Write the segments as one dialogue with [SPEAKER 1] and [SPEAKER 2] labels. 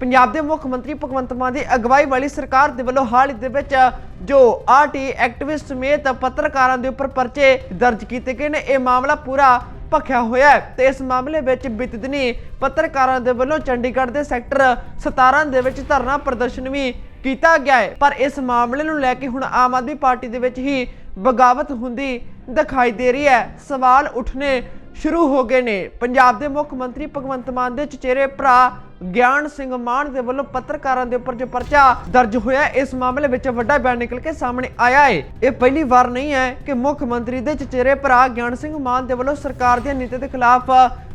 [SPEAKER 1] ਪੰਜਾਬ ਦੇ ਮੁੱਖ ਮੰਤਰੀ ਭਗਵੰਤ ਮਾਨ ਦੀ ਅਗਵਾਈ ਵਾਲੀ ਸਰਕਾਰ ਦੇ ਵੱਲੋਂ ਹਾਲ ਦੇ ਵਿੱਚ ਜੋ ਆਰਟੀ ਐਕਟਿਵਿਸਟ ਸਮੇਤ ਪੱਤਰਕਾਰਾਂ ਦੇ ਉੱਪਰ ਪਰਚੇ ਦਰਜ ਕੀਤੇ ਗਏ ਨੇ, ਇਹ ਮਾਮਲਾ ਪੂਰਾ ਭਖਿਆ ਹੋਇਆ ਹੈ ਤੇ ਇਸ ਮਾਮਲੇ ਵਿੱਚ ਬੀਤੇ ਦਿਨੀ ਪੱਤਰਕਾਰਾਂ ਦੇ ਵੱਲੋਂ ਚੰਡੀਗੜ੍ਹ ਦੇ ਸੈਕਟਰ 17 ਦੇ ਵਿੱਚ ਧਰਨਾ ਪ੍ਰਦਰਸ਼ਨ ਵੀ ਕੀਤਾ ਗਿਆ ਹੈ। ਪਰ ਇਸ ਮਾਮਲੇ ਨੂੰ ਲੈ ਕੇ ਹੁਣ ਆਮ ਆਦਮੀ ਪਾਰਟੀ ਦੇ ਵਿੱਚ ਹੀ ਬਗਾਵਤ ਹੁੰਦੀ ਦਿਖਾਈ ਦੇ ਰਹੀ ਹੈ। ਸਵਾਲ ਉੱਠਣੇ ਸ਼ੁਰੂ ਹੋ ਗਏ ਨੇ। ਪੰਜਾਬ ਦੇ ਮੁੱਖ ਮੰਤਰੀ ਭਗਵੰਤ ਮਾਨ ਦੇ ਚਚੇਰੇ ਭਰਾ ਗਿਆਨ ਸਿੰਘ ਮਾਨ ਦੇ ਵੱਲੋਂ ਪੱਤਰਕਾਰਾਂ ਦੇ ਉੱਪਰ ਜੋ ਪਰਚਾ ਦਰਜ ਹੋਇਆ, ਇਸ ਮਾਮਲੇ ਵਿੱਚ ਵੱਡਾ ਬਿਆਨ ਨਿਕਲ ਕੇ ਸਾਹਮਣੇ ਆਇਆ ਹੈ ਇਹ ਪਹਿਲੀ ਵਾਰ ਨਹੀਂ ਹੈ ਕਿ ਮੁੱਖ ਮੰਤਰੀ ਦੇ ਚਚੇਰੇ ਭਰਾ ਗਿਆਨ ਸਿੰਘ ਮਾਨ ਦੇ ਵੱਲੋਂ ਸਰਕਾਰ ਦੀਆਂ ਨੀਤੀਆਂ ਦੇ ਖਿਲਾਫ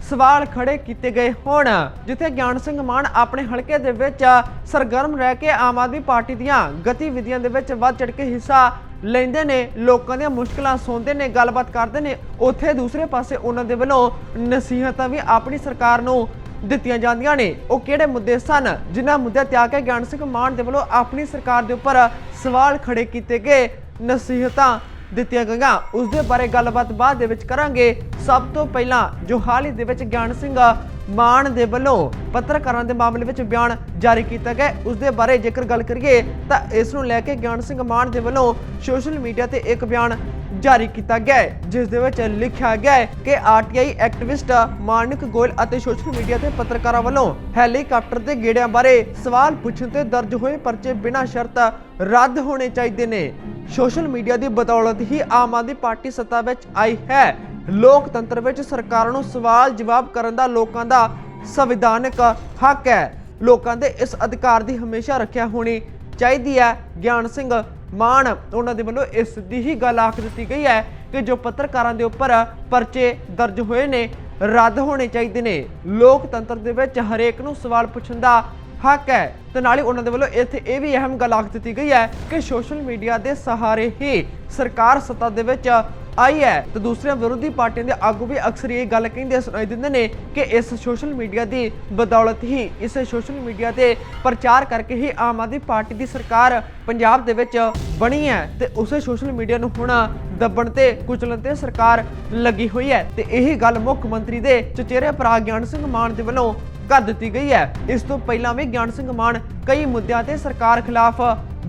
[SPEAKER 1] ਸਵਾਲ ਖੜੇ ਕੀਤੇ ਗਏ ਹੋਣ, ਜਿੱਥੇ ਗਿਆਨ ਸਿੰਘ ਮਾਨ ਆਪਣੇ ਹਲਕੇ ਦੇ ਵਿੱਚ ਸਰਗਰਮ ਰਹਿ ਕੇ ਆਮ ਆਦਮੀ ਪਾਰਟੀ ਦੀਆਂ ਗਤੀਵਿਧੀਆਂ ਦੇ ਵਿੱਚ ਵੱਧ ਚੜ ਕੇ ਹਿੱਸਾ ਲੈਂਦੇ ਨੇ, ਲੋਕਾਂ ਦੀਆਂ ਮੁਸ਼ਕਲਾਂ ਸੁਣਦੇ ਨੇ, ਗੱਲਬਾਤ ਕਰਦੇ ਨੇ, ਉੱਥੇ ਦੂਸਰੇ ਪਾਸੇ ਉਹਨਾਂ ਦੇ ਵੱਲੋਂ ਨਸੀਹਤਾਂ ਵੀ ਆਪਣੀ ਸਰਕਾਰ ਨੂੰ ਦਿੱਤੀਆਂ ਜਾਂਦੀਆਂ ਨੇ। ਉਹ ਕਿਹੜੇ ਮੁੱਦੇ ਸਨ? ਜਿਨ੍ਹਾਂ ਮੁੱਦਿਆਂ ਤੇ ਆ ਕੇ ਗਿਆਨ ਸਿੰਘ ਮਾਨ ਦੇ ਵੱਲੋਂ ਆਪਣੀ ਸਰਕਾਰ ਦੇ ਉੱਪਰ ਸਵਾਲ ਖੜੇ ਕੀਤੇ ਗਏ, ਨਸੀਹਤਾਂ ਦਿੱਤੀਆਂ ਗਈਆਂ। ਉਸ ਦੇ ਬਾਰੇ ਗੱਲਬਾਤ ਬਾਅਦ ਦੇ ਵਿੱਚ ਕਰਾਂਗੇ। ਸਭ ਤੋਂ ਪਹਿਲਾਂ ਜੋ ਹਾਲ ਹੀ ਦੇ ਵਿੱਚ ਗਿਆਨ ਸਿੰਘ ਮਾਨ ਦੇ ਵੱਲੋਂ ਪੱਤਰਕਾਰਾਂ ਦੇ ਮਾਮਲੇ ਵਿੱਚ ਬਿਆਨ ਜਾਰੀ ਕੀਤਾ ਗਿਆ। ਉਸ ਦੇ ਬਾਰੇ ਜੇਕਰ ਗੱਲ ਕਰੀਏ ਤਾਂ ਇਸ ਨੂੰ ਲੈ ਕੇ ਗਿਆਨ ਸਿੰਘ ਮਾਨ ਦੇ ਵੱਲੋਂ ਸੋਸ਼ਲ ਮੀਡੀਆ ਤੇ ਇੱਕ ਬਿਆਨ ਜਾਰੀ ਕੀਤਾ ਗਿਆ ਜਿਸ ਦੇ ਵਿੱਚ ਲਿਖਿਆ ਗਿਆ ਕਿ ਆਰਟੀਆਈ ਐਕਟਿਵਿਸਟ ਮਾਨਿਕ ਗੋਇਲ ਅਤੇ ਸੋਸ਼ਲ ਮੀਡੀਆ ਤੇ ਪੱਤਰਕਾਰਾਂ ਵੱਲੋਂ ਹੈਲੀਕਾਪਟਰ ਦੇ ਗੇੜਿਆਂ ਬਾਰੇ ਸਵਾਲ ਪੁੱਛਣ ਤੇ ਦਰਜ ਹੋਏ ਪਰਚੇ ਬਿਨਾਂ ਸ਼ਰਤ ਰੱਦ ਹੋਣੇ ਚਾਹੀਦੇ ਨੇ। ਸੋਸ਼ਲ ਮੀਡੀਆ ਦੀ ਬਦੌਲਤ ਹੀ ਆਮ ਆਦਮੀ ਪਾਰਟੀ ਸੱਤਾ ਵਿੱਚ ਆਈ ਹੈ। ਲੋਕਤੰਤਰ ਵਿੱਚ ਸਰਕਾਰਾਂ ਨੂੰ ਸਵਾਲ ਜਵਾਬ ਕਰਨ ਦਾ ਲੋਕਾਂ ਦਾ ਸੰਵਿਧਾਨਕ ਹੱਕ ਹੈ। ਲੋਕਾਂ ਦੇ ਇਸ ਅਧਿਕਾਰ ਦੀ ਹਮੇਸ਼ਾ ਰੱਖਿਆ ਹੋਣੀ ਚਾਹੀਦੀ ਹੈ। ਗਿਆਨ ਸਿੰਘ ਮਾਨ, ਉਹਨਾਂ ਦੇ ਵੱਲੋਂ ਇਸ ਦੀ ਹੀ ਗੱਲ ਆਖ ਦਿੱਤੀ ਗਈ ਹੈ ਕਿ ਜੋ ਪੱਤਰਕਾਰਾਂ ਦੇ ਉੱਪਰ ਪਰਚੇ ਦਰਜ ਹੋਏ ਨੇ, ਰੱਦ ਹੋਣੇ ਚਾਹੀਦੇ ਨੇ। ਲੋਕਤੰਤਰ ਦੇ ਵਿੱਚ ਹਰੇਕ ਨੂੰ ਸਵਾਲ ਪੁੱਛਣ ਦਾ ਹੱਕ ਹੈ। ਤੇ ਨਾਲ ਹੀ ਉਹਨਾਂ ਦੇ ਵੱਲੋਂ ਇੱਥੇ ਇਹ ਵੀ ਅਹਿਮ ਗੱਲ ਆਖ ਦਿੱਤੀ ਗਈ ਹੈ ਕਿ ਸੋਸ਼ਲ ਮੀਡੀਆ ਦੇ ਸਹਾਰੇ ਹੀ ਸਰਕਾਰ ਸੱਤਾ ਦੇ ਵਿੱਚ ਆਈ ਹੈ। ਤੇ ਦੂਸਰੀਆਂ ਵਿਰੋਧੀ ਪਾਰਟੀਆਂ ਦੇ ਆਗੂ ਵੀ ਅਕਸਰ ਇਹ ਗੱਲ ਕਹਿੰਦੇ ਸੁਣਾਈ ਦਿੰਦੇ ਨੇ ਕਿ ਇਸ ਸੋਸ਼ਲ ਮੀਡੀਆ ਦੀ ਬਦੌਲਤ ਹੀ, ਇਸ ਸੋਸ਼ਲ ਮੀਡੀਆ ਤੇ ਪ੍ਰਚਾਰ ਕਰਕੇ ਹੀ ਆਮ ਆਦਮੀ ਪਾਰਟੀ ਦੀ ਸਰਕਾਰ ਪੰਜਾਬ ਦੇ ਵਿੱਚ ਬਣੀ ਹੈ। ਤੇ ਉਸੇ ਸੋਸ਼ਲ ਮੀਡੀਆ ਨੂੰ ਹੁਣ ਦੱਬਣ ਤੇ ਕੁਚਲਣ ਤੇ ਸਰਕਾਰ ਲੱਗੀ ਹੋਈ ਹੈ। ਤੇ ਇਹੀ ਗੱਲ ਮੁੱਖ ਮੰਤਰੀ ਦੇ ਚਚੇਰੇ ਭਰਾ ਗਿਆਨ ਸਿੰਘ ਮਾਨ ਦੇ ਵੱਲੋਂ ਕਰ ਦਿੱਤੀ ਗਈ ਹੈ। ਇਸ ਤੋਂ ਪਹਿਲਾਂ ਵੀ ਗਿਆਨ ਸਿੰਘ ਮਾਨ ਕਈ ਮੁੱਦਿਆਂ ਤੇ ਸਰਕਾਰ ਖਿਲਾਫ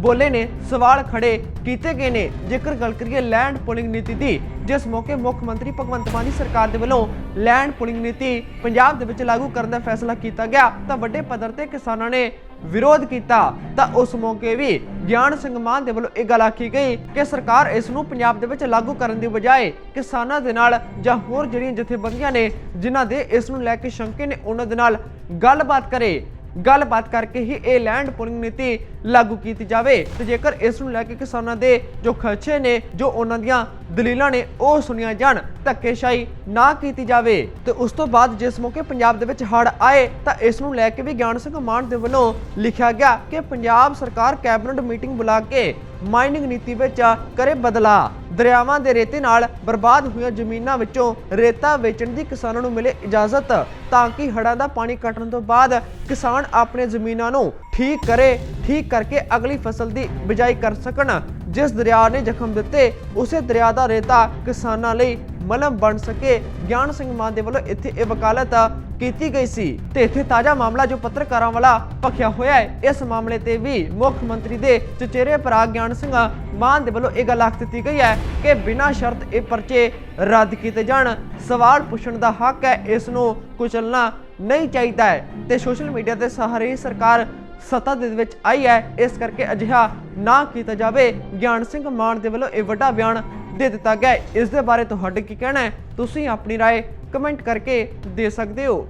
[SPEAKER 1] ਬੋਲੇ ਨੇ, ਸਵਾਲ ਖੜੇ ਕੀਤੇ ਗਏ ਨੇ। ਜੇਕਰ ਗੱਲ ਕਰੀਏ ਲੈਂਡ ਪੁਲਿੰਗ ਨੀਤੀ ਦੀ, ਜਿਸ ਮੌਕੇ ਮੁੱਖ ਮੰਤਰੀ ਭਗਵੰਤ ਮਾਨ ਦੀ ਸਰਕਾਰ ਦੇ ਵੱਲੋਂ ਲੈਂਡ ਪੁਲਿੰਗ ਨੀਤੀ ਪੰਜਾਬ ਦੇ ਵਿੱਚ ਲਾਗੂ ਕਰਨ ਦਾ ਫੈਸਲਾ ਕੀਤਾ ਗਿਆ, ਤਾਂ ਵੱਡੇ ਪੱਧਰ ਤੇ ਕਿਸਾਨਾਂ ਨੇ ਵਿਰੋਧ ਕੀਤਾ। ਤਾਂ ਉਸ ਮੌਕੇ ਵੀ ਗਿਆਨ ਸਿੰਘ ਮਾਨ ਦੇ ਵੱਲੋਂ ਇਹ ਗੱਲ ਆਖੀ ਗਈ ਕਿ ਸਰਕਾਰ ਇਸ ਨੂੰ ਪੰਜਾਬ ਦੇ ਵਿੱਚ ਲਾਗੂ ਕਰਨ ਦੀ ਬਜਾਏ ਕਿਸਾਨਾਂ ਦੇ ਨਾਲ ਜਾਂ ਹੋਰ ਜਿਹੜੀਆਂ ਜਥੇਬੰਦੀਆਂ ਨੇ, ਜਿਨ੍ਹਾਂ ਦੇ ਇਸ ਨੂੰ ਲੈ ਕੇ ਸ਼ੰਕੇ ਨੇ, ਉਹਨਾਂ ਦੇ ਨਾਲ ਗੱਲਬਾਤ ਕਰੇ। ਗੱਲਬਾਤ ਕਰਕੇ ਹੀ ਇਹ ਲੈਂਡ ਪੁਲਿੰਗ ਨੀਤੀ ਲਾਗੂ ਕੀਤੀ ਜਾਵੇ। ਤੇ ਜੇਕਰ ਇਸ ਨੂੰ ਲੈ ਕੇ ਕਿਸਾਨਾਂ ਦੇ ਜੋ ਖਰਚੇ ਨੇ, ਜੋ ਉਹਨਾਂ ਦੀਆਂ ਦਲੀਲਾਂ ਨੇ, ਉਹ ਸੁਣੀਆਂ ਜਾਣ, ਧੱਕੇਸ਼ਾਹੀ ਨਾ ਕੀਤੀ ਜਾਵੇ। ਤੇ ਉਸ ਤੋਂ ਬਾਅਦ ਜਿਸ ਮੌਕੇ ਪੰਜਾਬ ਦੇ ਵਿੱਚ ਹੜ੍ਹ ਆਏ, ਤਾਂ ਇਸ ਨੂੰ ਲੈ ਕੇ ਵੀ ਗਿਆਨ ਸਿੰਘ ਮਾਨ ਦੇ ਵੱਲੋਂ ਲਿਖਿਆ ਗਿਆ ਕਿ ਪੰਜਾਬ ਸਰਕਾਰ ਕੈਬਨਿਟ ਮੀਟਿੰਗ ਬੁਲਾ ਕੇ ਮਾਈਨਿੰਗ ਨੀਤੀ ਵਿੱਚ ਕਰੇ ਬਦਲਾ ਦਰਿਆਵਾਂ ਦੇ ਰੇਤੇ ਨਾਲ ਬਰਬਾਦ ਹੋਈਆਂ ਜ਼ਮੀਨਾਂ ਵਿੱਚੋਂ ਰੇਤਾ ਵੇਚਣ ਦੀ ਕਿਸਾਨਾਂ ਨੂੰ ਮਿਲੇ ਇਜਾਜ਼ਤ, ਤਾਂ ਕਿ ਹੜ੍ਹਾਂ ਦਾ ਪਾਣੀ ਕੱਟਣ ਤੋਂ ਬਾਅਦ ਕਿਸਾਨ ਆਪਣੇ ਜ਼ਮੀਨਾਂ ਨੂੰ ਠੀਕ ਕਰੇ, ਠੀਕ ਕਰਕੇ ਅਗਲੀ ਫਸਲ ਦੀ ਬਿਜਾਈ ਕਰ ਸਕਣ। ਜਿਸ ਦਰਿਆ ਨੇ ਜ਼ਖਮ ਦਿੱਤੇ, ਉਸੇ ਦਰਿਆ ਦਾ ਰੇਤਾ ਕਿਸਾਨਾਂ ਲਈ ਮਲਮ ਬਣ ਸਕੇ। ਗਿਆਨ ਸਿੰਘ ਮਾਨ ਦੇ ਵੱਲੋਂ ਇੱਥੇ ਇਹ ਵਕਾਲਤ ਕੀਤੀ ਗਈ ਸੀ ਤੇ ਇੱਥੇ ਤਾਜ਼ਾ ਮਾਮਲਾ ਜੋ ਪੱਤਰਕਾਰਾਂ ਵਾਲਾ ਭਖਿਆ ਹੋਇਆ ਹੈ, ਇਸ ਮਾਮਲੇ ਤੇ ਵੀ ਮੁੱਖ ਮੰਤਰੀ ਦੇ ਚਚੇਰੇ ਭਰਾ ਗਿਆਨ ਸਿੰਘ ਮਾਨ ਦੇ ਵੱਲੋਂ ਇਹ ਗੱਲ ਆਖ ਦਿੱਤੀ ਗਈ ਹੈ ਕਿ ਬਿਨਾਂ ਸ਼ਰਤ ਇਹ ਪਰਚੇ ਰੱਦ ਕੀਤੇ ਜਾਣ। ਸਵਾਲ ਪੁੱਛਣ ਦਾ ਹੱਕ ਹੈ, ਇਸ ਨੂੰ ਕੁਚਲਣਾ ਨਹੀਂ ਚਾਹੀਦਾ ਹੈ ਤੇ ਸੋਸ਼ਲ ਮੀਡੀਆ ਦੇ ਸਹਾਰੇ ਸਰਕਾਰ ਸੱਤਾ ਦੇ ਵਿੱਚ ਆਈ ਹੈ ਇਸ ਕਰਕੇ ਅਜਿਹਾ ਨਾ ਕੀਤਾ ਜਾਵੇ ਗਿਆਨ ਸਿੰਘ ਮਾਨ ਦੇ ਵੱਲੋਂ ਇਹ ਵੱਡਾ ਬਿਆਨ ਦੇ ਦਿੱਤਾ ਗਿਆ ਹੈ। ਇਸ ਦੇ ਬਾਰੇ ਤੁਹਾਡੇ ਕੀ ਕਹਿਣਾ ਹੈ ਤੁਸੀਂ ਆਪਣੀ رائے ਕਮੈਂਟ ਕਰਕੇ ਦੇ ਸਕਦੇ ਹੋ